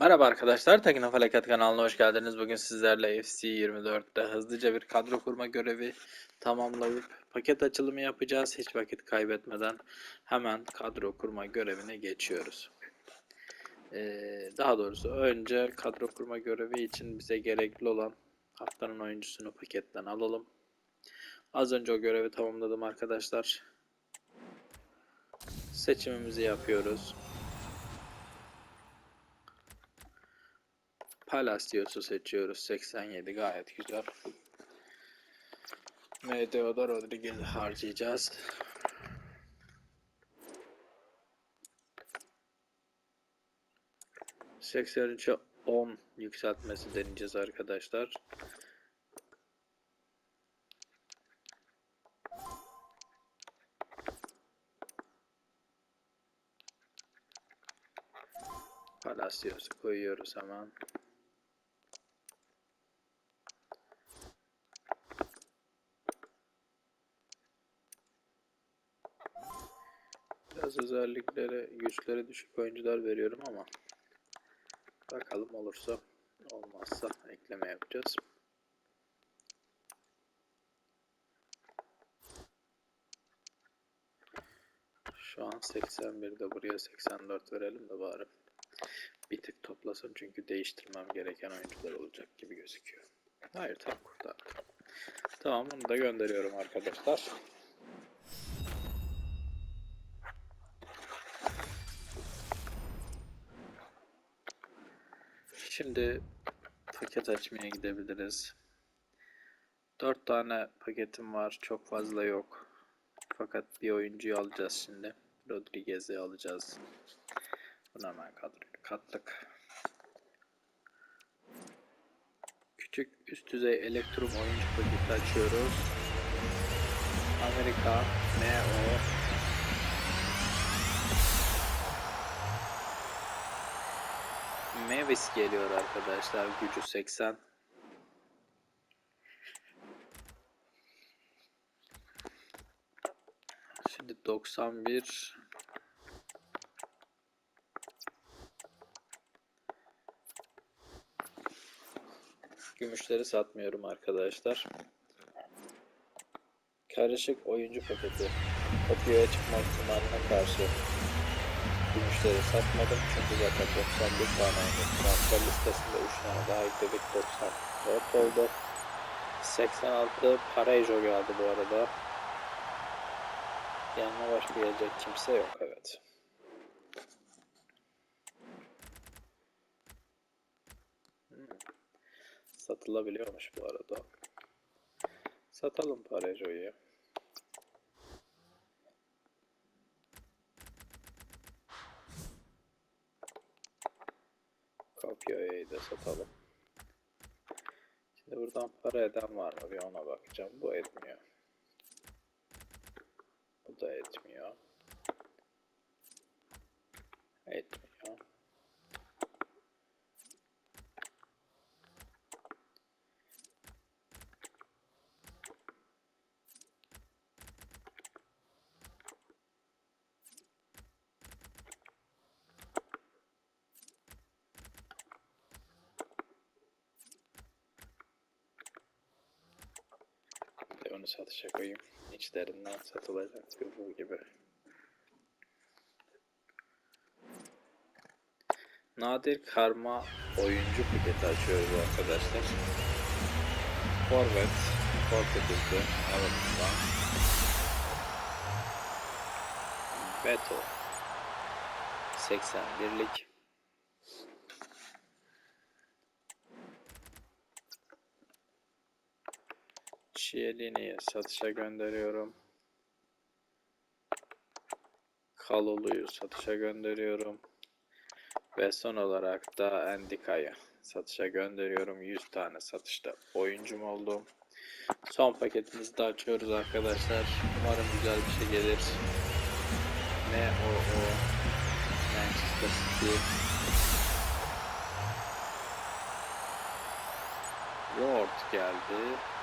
Merhaba arkadaşlar, Tekno Felaket kanalına hoş geldiniz. Bugün sizlerle FC24'te hızlıca bir kadro kurma görevi tamamlayıp paket açılımı yapacağız. Hiç vakit kaybetmeden hemen kadro kurma görevine geçiyoruz. Ee, daha doğrusu önce kadro kurma görevi için bize gerekli olan haftanın oyuncusunu paketten alalım. Az önce o görevi tamamladım arkadaşlar. Seçimimizi yapıyoruz. Palacios'u seçiyoruz. 87 gayet güzel. Meteo'da Rodriguez'i harcayacağız. ...83'e 10 yükseltmesi deneyeceğiz arkadaşlar. Palacios'u koyuyoruz hemen. Biraz özelliklere, güçlere düşük oyuncular veriyorum ama bakalım olursa olmazsa ekleme yapacağız. Şu an 81'de buraya 84 verelim de bari bir tık toplasın çünkü değiştirmem gereken oyuncular olacak gibi gözüküyor. Hayır tam kurtardı. Tamam bunu da gönderiyorum arkadaşlar. Şimdi paket açmaya gidebiliriz. 4 tane paketim var. Çok fazla yok. Fakat bir oyuncuyu alacağız şimdi. Rodriguez'i alacağız. Bunu hemen kattık. Küçük üst düzey elektrum oyuncu paketi açıyoruz. Amerika MO Mavis geliyor arkadaşlar. Gücü 80. Şimdi 91 Gümüşleri satmıyorum arkadaşlar. Karışık oyuncu paketi. Kopyaya çıkma ihtimaline karşı gümüşleri satmadım çünkü zaten 91 tane. Transfer listesinde 3 tane daha ekledik 94 oldu. 86 Parejo geldi bu arada. Yanına başka gelecek kimse yok evet. Satılabiliyormuş bu arada. Satalım Parejo'yu. Kopyayı da satalım. Şimdi buradan para eden var mı bir ona bakacağım. Bu etmiyor. Bu da etmiyor. Etmiyor. Onu satışa koyayım. İçlerinden satılacak bu gibi. Nadir karma oyuncu paketi açıyoruz arkadaşlar. Forvet, Portekiz'de alımından. Beto 81'lik Chiellini'yi satışa gönderiyorum. Kalolu'yu satışa gönderiyorum. Ve son olarak da Endika'yı satışa gönderiyorum. 100 tane satışta oyuncum oldu. Son paketimizi de açıyoruz arkadaşlar. Umarım güzel bir şey gelir. MOO Manchester City Lord geldi.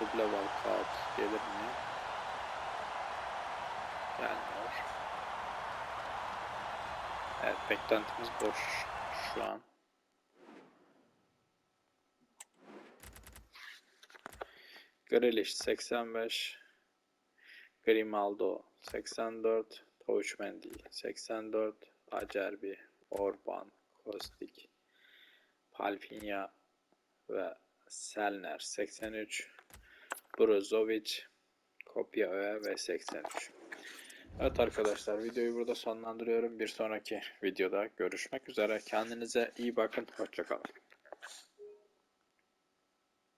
Double walkout gelir mi? Gelmiyor. Evet beklentimiz boş şu an. Grealish 85 Grimaldo 84 Tavuş Mendy 84 Acerbi Orban Kostik Palfinya ve Selner 83 Brozovic Kopya Öğe ve 83 Evet arkadaşlar videoyu burada sonlandırıyorum. Bir sonraki videoda görüşmek üzere. Kendinize iyi bakın. Hoşçakalın.